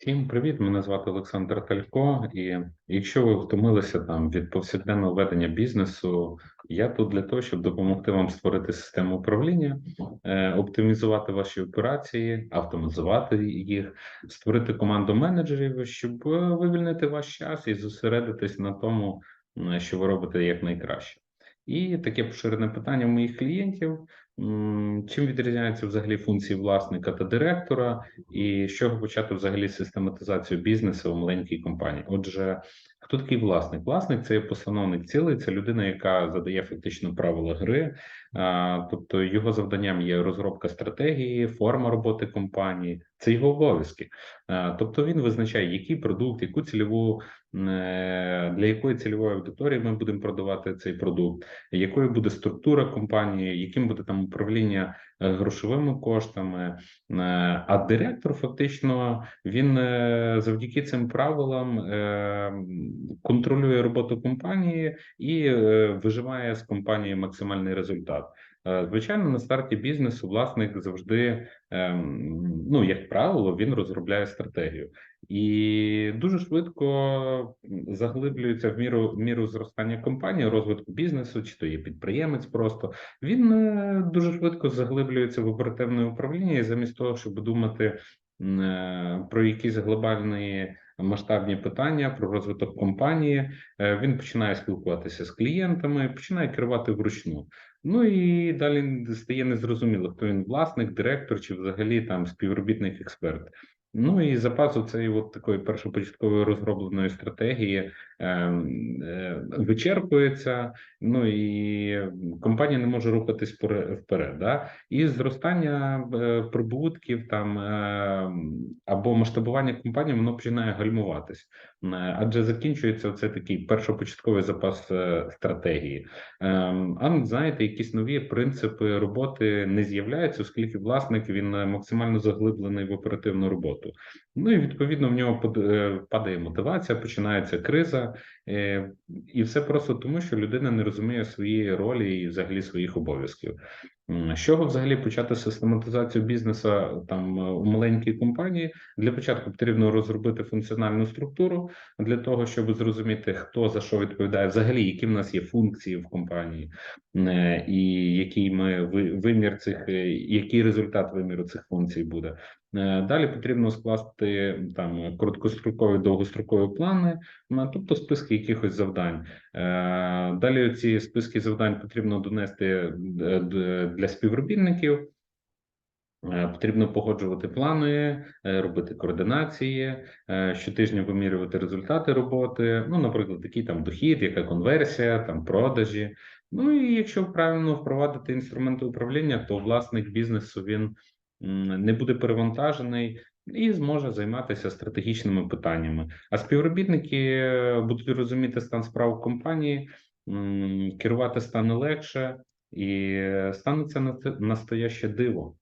Всім привіт! Мене звати Олександр Талько. І якщо ви втомилися там від повсякденного ведення бізнесу, я тут для того, щоб допомогти вам створити систему управління, е, оптимізувати ваші операції, автоматизувати їх, створити команду менеджерів, щоб е, вивільнити ваш час і зосередитись на тому, що ви робите якнайкраще. І таке поширене питання моїх клієнтів: чим відрізняються взагалі функції власника та директора, і з чого почати взагалі систематизацію бізнесу у маленькій компанії? Отже, хто такий власник? Власник це є постановник цілий, це людина, яка задає фактично правила гри. Тобто його завданням є розробка стратегії, форма роботи компанії, це його обов'язки. Тобто він визначає, який продукт, яку цільову е, для якої цільової аудиторії ми будемо продавати цей продукт, якою буде структура компанії, яким буде там управління е, грошовими коштами. Е, А директор фактично він е, завдяки цим правилам контролює роботу компанії і виживає з компанії максимальний результат. Е, Звичайно, на старті бізнесу власник завжди, ем, ну як правило, він розробляє стратегію і дуже швидко заглиблюється в міру в міру зростання компанії, розвитку бізнесу, чи то є підприємець просто. Він е, дуже швидко заглиблюється в оперативне управління, і замість того, щоб думати е, про якісь глобальні масштабні питання, про розвиток компанії, е, він починає спілкуватися з клієнтами, починає керувати вручну. Ну і далі стає незрозуміло, хто він власник, директор чи взагалі там співробітник експерт. Ну і запасу цієї от такої першопочаткової розробленої стратегії вичерпується. Ну і компанія не може рухатись вперед. да? І зростання е, прибутків там е, або масштабування компанії воно починає гальмуватись, Е, адже закінчується це такий першопочатковий запас е, стратегії. Ем, А знаєте, якісь нові принципи роботи не з'являються, оскільки власник він е, максимально заглиблений в оперативну роботу. Ну і відповідно в нього е, падає мотивація, починається криза, е, і все просто тому, що людина не розуміє своєї ролі і взагалі своїх обов'язків. З чого взагалі почати систематизацію бізнесу там е, у маленькій компанії? Для початку потрібно розробити функціональну структуру для того, щоб зрозуміти, хто за що відповідає, взагалі, які в нас є функції в компанії, е, і який ми вимір цих, е, який результат виміру цих функцій буде. Далі потрібно скласти там короткострокові довгострокові плани, тобто списки якихось завдань. Далі ці списки завдань потрібно донести для співробітників. Е, Потрібно погоджувати плани, е, робити координації, е, щотижня вимірювати результати роботи. Ну, наприклад, який там дохід, яка конверсія, там продажі. Ну і якщо правильно впровадити інструменти управління, то власник бізнесу він не буде перевантажений і зможе займатися стратегічними питаннями. А співробітники будуть розуміти стан справ компанії, керувати стане легше, і станеться на- настояще диво.